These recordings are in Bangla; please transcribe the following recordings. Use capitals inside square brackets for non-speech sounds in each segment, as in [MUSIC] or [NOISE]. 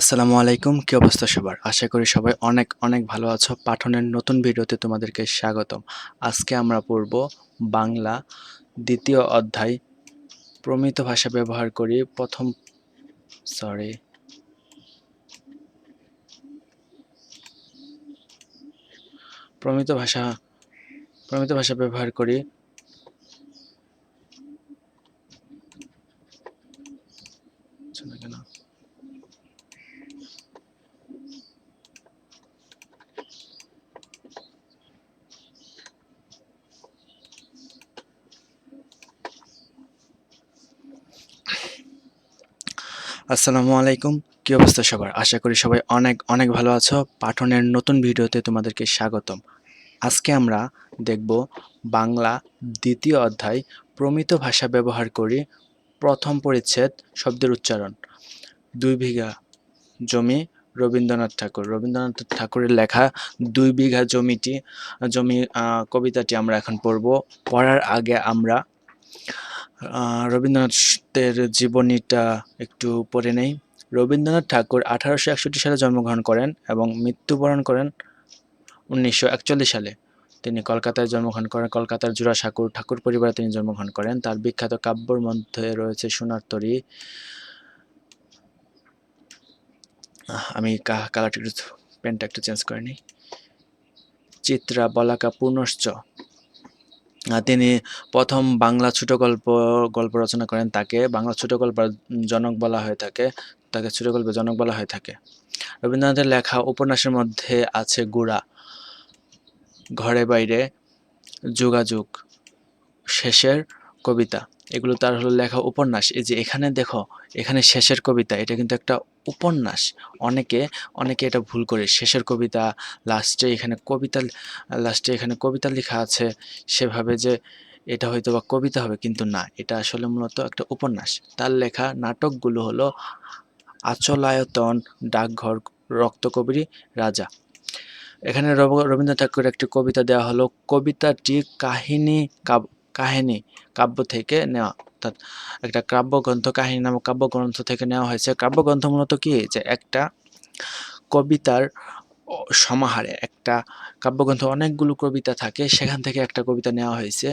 আসসালামু আলাইকুম, কি অবস্থা সবার? আশা করি সবাই অনেক অনেক ভালো আছো। পাঠনের নতুন ভিডিওতে তোমাদেরকে স্বাগতম। আজকে আমরা পড়ব বাংলা দ্বিতীয় অধ্যায়। প্রমিত ভাষা ব্যবহার করি। প্রথম সরি প্রমিত ভাষা প্রমিত ভাষা ব্যবহার করি। হচ্ছে না কেন? আসসালামু আলাইকুম। কি অবস্থা সবার? আশা করি সবাই অনেক অনেক ভালো আছো। পাঠনের নতুন ভিডিওতে তোমাদেরকে স্বাগতম। আজকে আমরা দেখব বাংলা দ্বিতীয় অধ্যায় প্রমিত ভাষা ব্যবহার করি প্রথম পরিচ্ছেদ শব্দের উচ্চারণ। দুই বিঘা জমি রবীন্দ্রনাথ ঠাকুর। রবীন্দ্রনাথ ঠাকুরের লেখা দুই বিঘা জমিটি, জমি কবিতাটি আমরা এখন পড়ব। পড়ার আগে আমরা রবীন্দ্রনাথের জীবনীটা একটু পড়ে নেই। রবীন্দ্রনাথ ঠাকুর আঠারোশো একষট্টি সালে জন্মগ্রহণ করেন এবং মৃত্যুবরণ করেন উনিশশো একচল্লিশ সালে। তিনি কলকাতায় জন্মগ্রহণ করেন কলকাতার জোড়াসাঁকুর ঠাকুর পরিবারে তিনি জন্মগ্রহণ করেন। তার বিখ্যাত কাব্যর মধ্যে রয়েছে সোনার তরী। আমি কালারটা পেনটা একটু চেঞ্জ করে নিই। চিত্রা বলাকা আহ, তিনি প্রথম বাংলা ছোট গল্প গল্প রচনা করেন তাকে। বাংলা ছোট গল্প জনক বলা হয়ে থাকে, তাকে ছোট গল্পের জনক বলা হয়ে থাকে। রবীন্দ্রনাথের লেখা উপন্যাসের মধ্যে আছে গুড়া, ঘরে বাইরে যোগাযোগ, শেষের কবিতা। এগুলো তার হলো লেখা উপন্যাস। এই যে এখানে দেখো, এখানে শেষের কবিতা, এটা কিন্তু একটা উপন্যাস। অনেকে অনেকে এটা ভুল করে। শেষের কবিতা, লাস্টে এখানে কবিতা, লাস্টে এখানে কবিতা লেখা আছে। সেভাবে যে এটা হয়তো বা কবিতা হবে, কিন্তু না, এটা আসলে মূলত একটা উপন্যাস। তার লেখা নাটকগুলো হলো আচলায়তন, ডাকঘর, রক্তকবিরি, রাজা। এখানে রবীন্দ্রনাথ ঠাকুরের একটি কবিতা দেওয়া হলো, কবিতাটি কাহিনী কাহিনী, কাব্য থেকে নেওয়া, অর্থাৎ একটা কাব্যগ্রন্থ কাহিনী নামক কাব্যগ্রন্থ থেকে নেওয়া হয়েছে। কাব্যগ্রন্থ মূলত কি? যে একটা কবিতার সমাহারে একটা কাব্যগ্রন্থ, অনেকগুলো কবিতা থাকে, সেখান থেকে একটা কবিতা নেওয়া হয়েছে,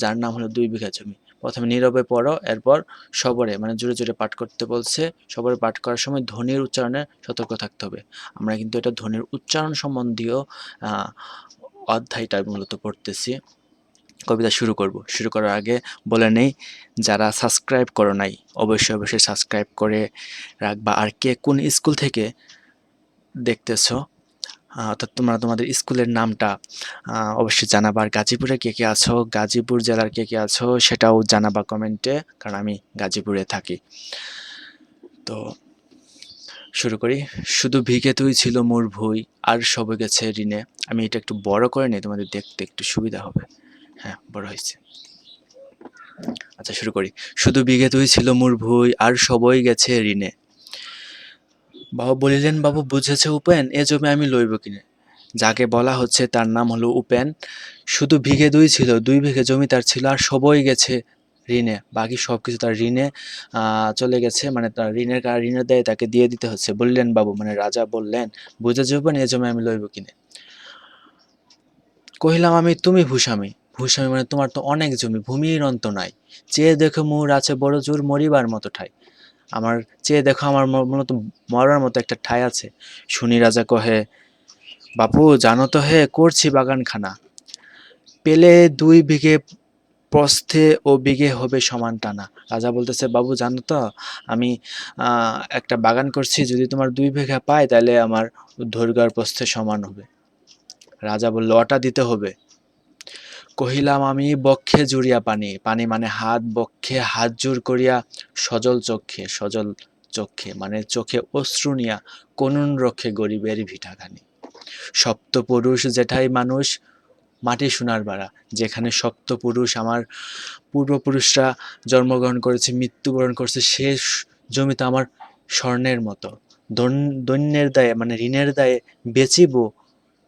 যার নাম হলো দুই বিঘা জমি। প্রথমে নীরবে পড়ো, এরপর সবরে মানে জোরে জোরে পাঠ করতে বলছে। সবরে পাঠ করার সময় ধ্বনির উচ্চারণে সতর্ক থাকতে হবে। আমরা কিন্তু এটা ধ্বনির উচ্চারণ সম্বন্ধীয় অধ্যায়টা মূলত পড়তেছি। কবিতা শুরু করব। শুরু করার আগে বলে নেই, যারা সাবস্ক্রাইব করো নাই, অবশ্যই অবশ্যই সাবস্ক্রাইব করে রাখবা আর কে কোন স্কুল থেকে দেখতেছো অর্থাৎ তোমরা তোমাদের স্কুলের নামটা অবশ্যই জানাবা। আর গাজীপুরে কে কে আছো, গাজীপুর জেলার কে কে আছো, সেটাও জানাবা কমেন্টে কারণ আমি গাজীপুরে থাকি। তো শুরু করি। শুধু ভিগে তুই ছিল মোর ভুই, আর সবে গেছে ঋণে। আমি এটা একটু বড় করে নিই, তোমাদের দেখতে একটু সুবিধা হবে। হ্যাঁ বড় হয়েছে। আচ্ছা শুরু করি। শুধু বিঘে তুই ছিল মোর ভুই, আর সবই গেছে ঋণে। বাবা বলিলেন, বাবু, বুঝেছে উপেন? এ জমি আমি লইব কিনে। যাকে বলা হচ্ছে তার নাম হলো উপেন। শুধু বিঘে দুই ছিল, দুই বিঘে জমি তার ছিল, আর সবই গেছে ঋণে। বাকি সব কিছু তার ঋণে চলে গেছে। মানে তার ঋণের ঋণের দায়ে তাকে দিয়ে দিতে হচ্ছে। বললেন বাবু মানে রাজা বললেন, বুঝেছে উপেন? এ জমি আমি লইব কিনে। কহিলাম, আমি, তুমি ভূস্বামী। ভূস্বামী মানে তোমার তো অনেক জমি ভূমির অন্ত নাই। চেয়ে দেখো মোর আছে বড় জোর মরিবার মতো ঠাই। আমার, চেয়ে দেখো আমার মূলত মরার মতো একটা ঠাই আছে। শুনি রাজা কহে, বাপু, জানো তো হে, করছি বাগানখানা। পেলে দুই বিঘে প্রস্থে ও বিঘে হবে সমান টানা। রাজা বলতেছে, বাবু, জানো তো, আমি একটা বাগান করছি, যদি তোমার দুই বিঘা পাই তাহলে আমার দৈর্ঘ্য প্রস্থে সমান হবে। রাজা বলল, অটা দিতে হবে। কহিলাম, আমি বক্ষে জুড়িয়া পানি। পানি মানে হাত বক্ষে, হাত জোর করিয়া সজল চক্ষে সজল চক্ষে মানে চোখে অশ্রু নিয়া কোনুন রক্ষে গরিবের ভিটাখানি। সপ্তপুরুষ যেটাই মানুষ, মাটি সোনার বাড়া। যেখানে সপ্তপুরুষ আমার পূর্বপুরুষরা জন্মগ্রহণ করেছে, মৃত্যুবরণ করছে, সে জমিতে আমার স্বর্ণের মতো। দৈন্যের দায়ে মানে ঋণের দায়ে বেচিব,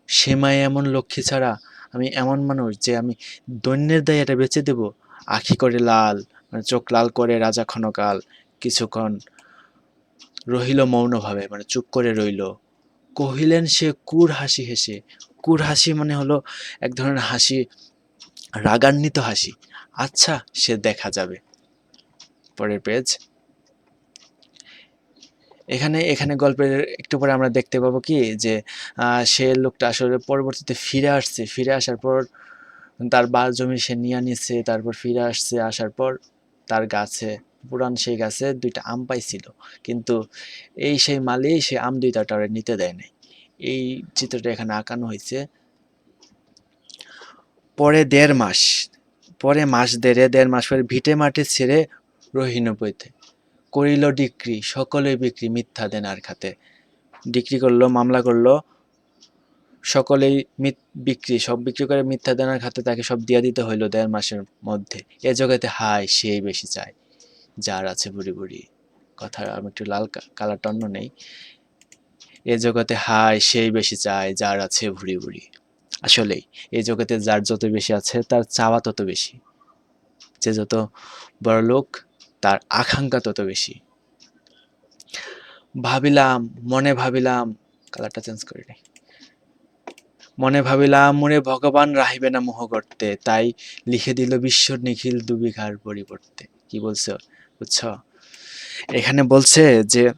সেমাই এমন লক্ষ্মী ছাড়া আমি এমন মানুষ যে আমি দৈন্যের দায়ে এটা বেচে দেব। আখি করে লাল মানে চোখ লাল করে রাজা ক্ষণকাল, কিছুক্ষণ রহিল মৌনভাবে মানে চুপ করে রইল। কহিলেন সে কুর হাসি হেসে। কুর হাসি মানে হলো এক ধরনের হাসি, রাগান্বিত হাসি। আচ্ছা সে দেখা যাবে। পরের পেজ। এখানে এখানে গল্পের একটু পরে আমরা দেখতে পাবো কি যে সে লোকটা আসলে পরবর্তীতে ফিরে আসছে। ফিরে আসার পর তার বার জমি সে নিয়ে নিচ্ছে তারপর ফিরে আসছে। আসার পর তার গাছে, পুরান সেই গাছে দুইটা আম পাইছিল। কিন্তু এই সেই মালি সে আম দুইটা তারে নিতে দেয় নাই। এই চিত্রটা এখানে আঁকানো হয়েছে। পরে দেড় মাস, পরে মাস দেড়ে, দেড় মাস পরে ভিটে মাটি ছেড়ে রহিন পৈতে। করিল ডিক্রি সকলে বিক্রি মিথ্যা দেনার খাতে। ডিক্রি করল, মামলা করল, সকলেই বিক্রি, সব বিক্রি করে মিথ্যা দেনার খাতে তাকে সব দিয়া দিতে হইল দেড় মাসের মধ্যে। এ জগতে হাই সেই বেশি চায় যার আছে বুড়ি বুড়ি। কথা আমি একটু লাল কা- কালারটা অন্য নেই। এ জগতে হাই সেই বেশি চায় যার আছে ভুড়ি ভুড়ি আসলেই এই জগতে যার যত বেশি আছে, তার চাওয়া তত বেশি। যে যত বড় লোক তার আকাঙ্ক্ষা তত বেশি। ভাবিলাম, মনে ভাবিলাম কালারটা চেঞ্জ করি নেই। মনে ভাবিলাম, মনে ভগবান রাহিবে না মোহ করতে, তাই লিখে দিল বিশ্ব নিখিল দুবিঘার পরিবর্তে। কি বলছো? বুঝছ? এখানে বলছে যে,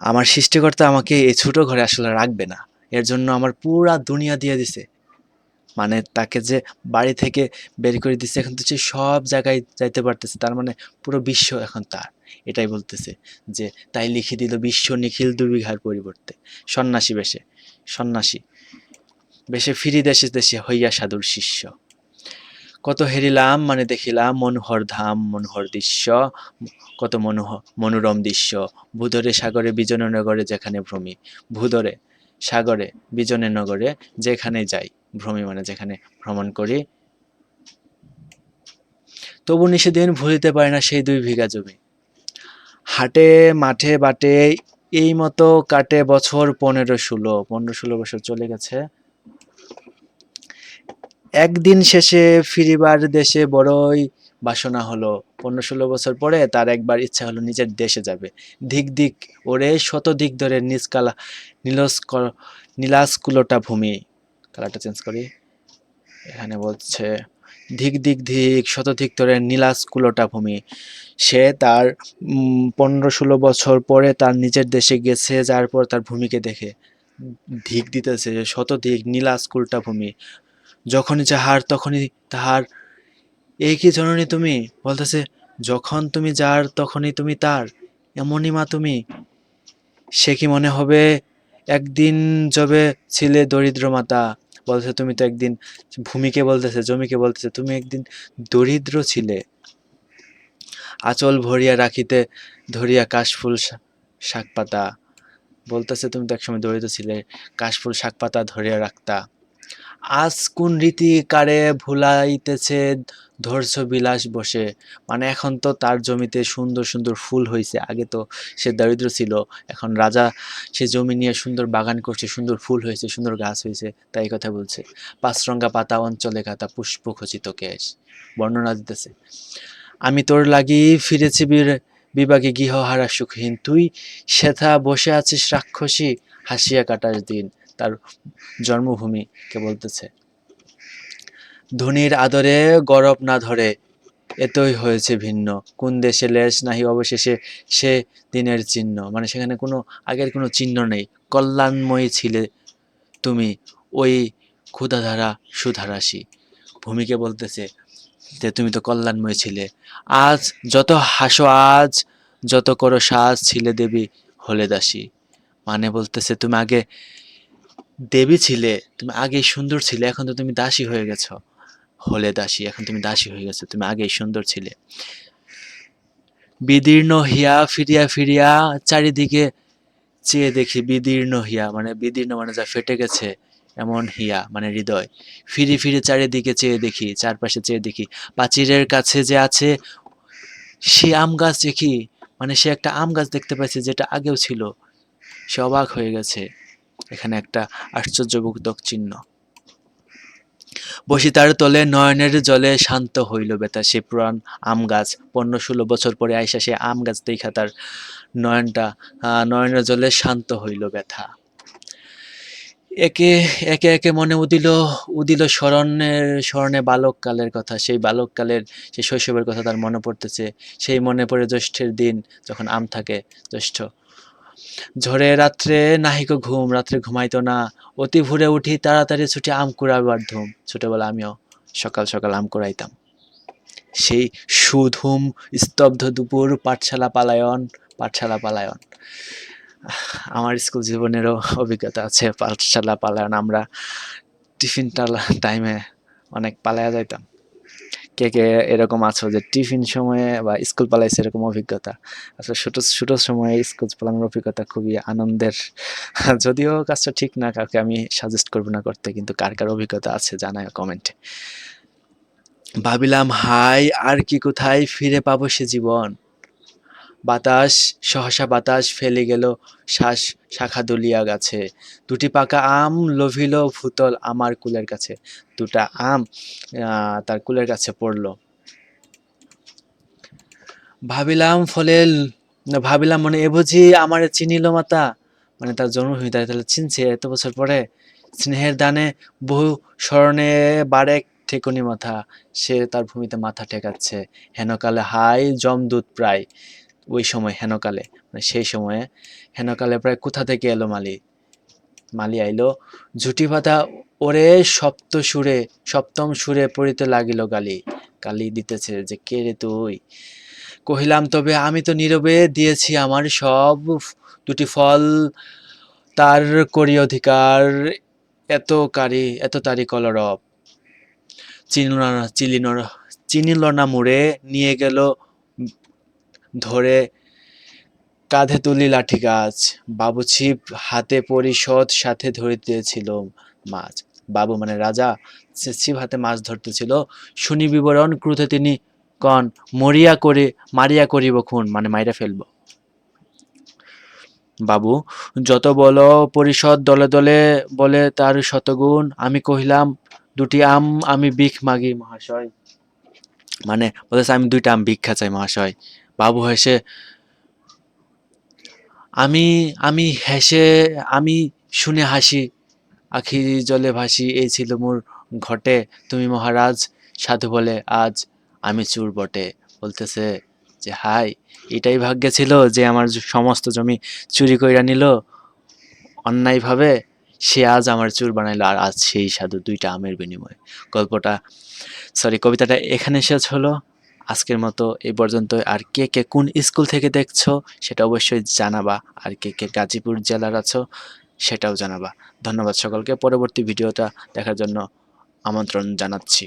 আমার সৃষ্টিকর্তা আমাকে এই ছোট ঘরে আসলে রাখবে না। এর জন্য আমার পুরা দুনিয়া দিয়ে দিছে। মানে তাকে যে বাড়ি থেকে বের করে দিচ্ছে এখন তো সে সব জায়গায় যাইতে পারতেছে, তার মানে পুরো বিশ্ব এখন তার। এটাই বলতেছে যে, তাই লিখে দিল বিশ্ব নিখিল দুবিঘার পরিবর্তে। সন্ন্যাসী বেশে সন্ন্যাসী। বেশে ফিরি দেশে দেশে হইয়া সাধুর শিষ্য। কত হেরিলাম মানে দেখিলাম মনোহর ধাম, মনোহর দৃশ্য, কত মনোহ, মনোরম দৃশ্য। ভূধরে সাগরে, বিজনে নগরে যেখানে ভ্রমি। ভূধরে সাগরে, বিজনে নগরে যেখানে যাই। ভ্রমি মানে যেখানে ভ্রমণ করি। তবু নিষেদিন ভুলিতে পারে না সেই দুই বিঘা জমি। হাটে, মাঠে, বাটে এই মতো কাটে বছর পনেরো ষোলো পনেরো ষোলো বছর চলে গেছে। একদিন শেষে ফিরিবার দেশে বড়ই বাসনা হলো। পনেরো ষোলো বছর পরে তার একবার ইচ্ছা হলো নিজের দেশে যাবে। দিক দিক ওরে শত দিক ধরে নিজ কালা নীলস নীলাস্কুলটা ভূমি। কালারটা চেঞ্জ করি। এখানে বলছে, ধিক দিক ধিক, শতধিক ধরে নীলাস্কুলটা ভূমি। সে তার পনেরো ষোলো বছর পরে তার নিজের দেশে গেছে, যার পর তার ভূমিকে দেখে। ধিক দিতেছে শতধিক নীলাস্কুলটা ভূমি। যখনই যাহার তখনই তাহার। এই কি জননী তুমি? বলতেছে, যখন তুমি যার, তখনই তুমি তার। এমনই মা তুমি। সে কি মনে হবে একদিন যবে ছিলে দরিদ্র মাতা বলতেছে তুমি তো একদিন ভূমিকে বলতেছে, জমিকে বলতেছে, তুমি একদিন দরিদ্র ছিলে। আচল ভরিয়া রাখিতে ধরিয়া কাশফুল শাক পাতা বলতেছে তুমি তো একসময় দরিদ্র ছিলে, কাশফুল শাক পাতা ধরিয়া রাখতা। আজ কোন রীতি কারে ভুলাইতেছে ধৈর্য বিলাস বসে? মানে এখন তো তার জমিতে সুন্দর সুন্দর ফুল হয়েছে আগে তো সে দরিদ্র ছিল, এখন রাজা সে জমি নিয়ে সুন্দর বাগান করছে, সুন্দর ফুল হয়েছে সুন্দর গাছ হয়েছে তাই কথা বলছে। পাঁচরঙ্গা পাতা অঞ্চলে কাতা পুষ্প খচিত কেশ, বর্ণনা দিতেছে। আমি তোর লাগি ফিরেছি বীর- বিভাগে গৃহহারা সুখহীন। তুই সেথা বসে আছিস রাক্ষসী, হাসিয়া কাটার দিন। তার জন্মভূমিকে বলতেছে। ধনির আদরে গরব না ধরে, এতই হয়েছে ভিন্ন। কোন দেশে লেশ নাহি অবশেষে সে দিনের চিহ্ন। মানে সেখানে কোনো, আগের কোনো চিহ্ন নেই। কল্যাণময়ী ছিলে তুমি, ওই ক্ষুধাধারা সুধারাসী ভূমিকে বলতেছে যে তুমি তো কল্যাণময় ছিলে। আজ যত হাসো, আজ যত করো, সাজ ছিলে দেবী হলে দাসী মানে বলতেছে তুমি আগে দেবী ছিলে, তুমি আগে সুন্দর ছিলে, এখন তো তুমি দাসী হয়ে গেছো। হলে দাসী, এখন তুমি দাসী হয়ে গেছো, তুমি আগেই সুন্দর ছিলে। বিদীর্ণ হিয়া ফিরিয়া ফিরিয়া চারিদিকে চেয়ে দেখি বিদীর্ণ হিয়া মানে বিদীর্ণ মানে যা ফেটে গেছে, এমন হিয়া মানে হৃদয়। ফিরে ফিরে চারিদিকে চেয়ে দেখি, চারপাশে চেয়ে দেখি প্রাচীরের কাছে যে আছে, সে আম গাছ দেখি মানে সে একটা আম গাছ দেখতে পাচ্ছে যেটা আগেও ছিল, সে অবাক হয়ে গেছে। এখানে একটা আশ্চর্যবোধক চিহ্ন। বসি তার তলে নয়নের জলে শান্ত হইল বেতা সে পুরান আম গাছ। পনেরো ষোলো বছর পরে আইসা সে আম গাছ দেখা তার নয়নটা নয়নের জলে শান্ত হইল ব্যথা। একে একে একে মনে উদিল উদিল স্মরণের স্মরণে বালককালের কথা। সেই বালককালের, সেই শৈশবের কথা তার মনে পড়তেছে। সেই মনে পড়ে জ্যৈষ্ঠের দিন যখন আম থাকে জ্যৈষ্ঠ। ঝড়ে রাত্রে নাহিক ঘুম, রাত্রে ঘুমাইতো না। অতি ভোরে উঠি তাড়াতাড়ি ছুটে আম কুড়াবার ধুম। ছোটবেলা আমিও সকাল সকাল আম কুড়াইতাম। সেই সুধুম স্তব্ধ দুপুর পাঠশালা পালায়ন পাঠশালা পালায়ন। আমার স্কুল জীবনেরও অভিজ্ঞতা আছে, পাঠশালা পালায়ন আমরা টিফিন টাইমে অনেক পালায়া যাইতাম। কে কে এরকম আছো যে টিফিন সময়ে বা স্কুল পালাইছে এরকম অভিজ্ঞতা? আসলে ছোটো ছোটো সময়ে স্কুল পালানোর অভিজ্ঞতা খুবই আনন্দের। [LAUGHS] যদিও কাজটা ঠিক না, কাউকে আমি সাজেস্ট করব না করতে, কিন্তু কার কার অভিজ্ঞতা আছে জানায় কমেন্টে ভাবিলাম, হাই, আর কি কোথায় ফিরে পাবো সে জীবন? বাতাস, সহসা বাতাস ফেলে গেল শ্বাস শাখা দুলিয়া গাছে। দুটি পাকা আম লোভিল ভূতল আমার কুলের কাছে। দুটা আম তার কুলের কাছে পড়ল। ভাবিলাম ফলে, ভাবিলাম মানে এ বুঝি আমারে চিনিল মাতা? মানে তার জন্মভূমি তাই তাহলে চিনছে এত বছর পরে? স্নেহের দানে বহু স্মরণে বারেক ঠেকুনি মাথা। সে তার ভূমিতে মাথা ঠেকাচ্ছে। হেনকালে হাই জমদূত প্রায়। ওই সময় হেনকালে মানে সেই সময়ে হেনকালে প্রায় কোথা থেকে এলো মালি? মালি আইলো, ঝুটি পাতা ওরে সপ্ত সুরে, সপ্তম সুরে পড়িতে লাগিল গালি। গালি দিতেছে যে, কে রে তুই? কহিলাম, তবে আমি তো নীরবে দিয়েছি আমার সব দুটি ফল। তার করি অধিকার, এত কারি, এত তারি কলরব। চিনিল না চিনিল না মুড়ে, নিয়ে গেল ধরে কাঁধে তুলি লাঠি গাছ। বাবু ছিপ হাতে পরিষদ সাথে ধরিতেছিল মাছ। বাবু মানে রাজা ছিপ হাতে মাছ ধরতেছিল। শুনি বিবরণ, ক্রুধে তিনি কন, মরিয়া করে, মারিয়া করিব খুন মানে মাইরা ফেলব। বাবু, যত বল পরিষদ দলে দলে বলে তার শতগুণ। আমি কহিলাম, দুটি আম আমি ভিখ মাগি, মহাশয়। মানে বলেছে আমি দুইটা আম ভিক্ষা চাই, মহাশয়। বাবু হেসে, আমি আমি হেসে, আমি শুনে হাসি, আখি জলে ভাসি, এই ছিল মোর ঘটে। তুমি মহারাজ, সাধু বলে, আজ আমি চুর বটে। বলতেছে যে, হাই, এটাই ভাগ্যে ছিল যে আমার সমস্ত জমি চুরি কইরা নিল। অন্যায়ভাবে সে আজ আমার চুর বানাইলো, আর আজ সেই সাধু দুইটা আমের বিনিময়ে। গল্পটা সরি কবিতাটা এখানে শেষ হলো। আজকের মতো এই পর্যন্ত আর কে কে কোন স্কুল থেকে দেখছ, সেটা অবশ্যই জানাবা। আর কে কে গাজীপুর জেলার আছো, সেটাও জানাবা। ধন্যবাদ সকলকে। পরবর্তী ভিডিওটা দেখার জন্য আমন্ত্রণ জানাচ্ছি।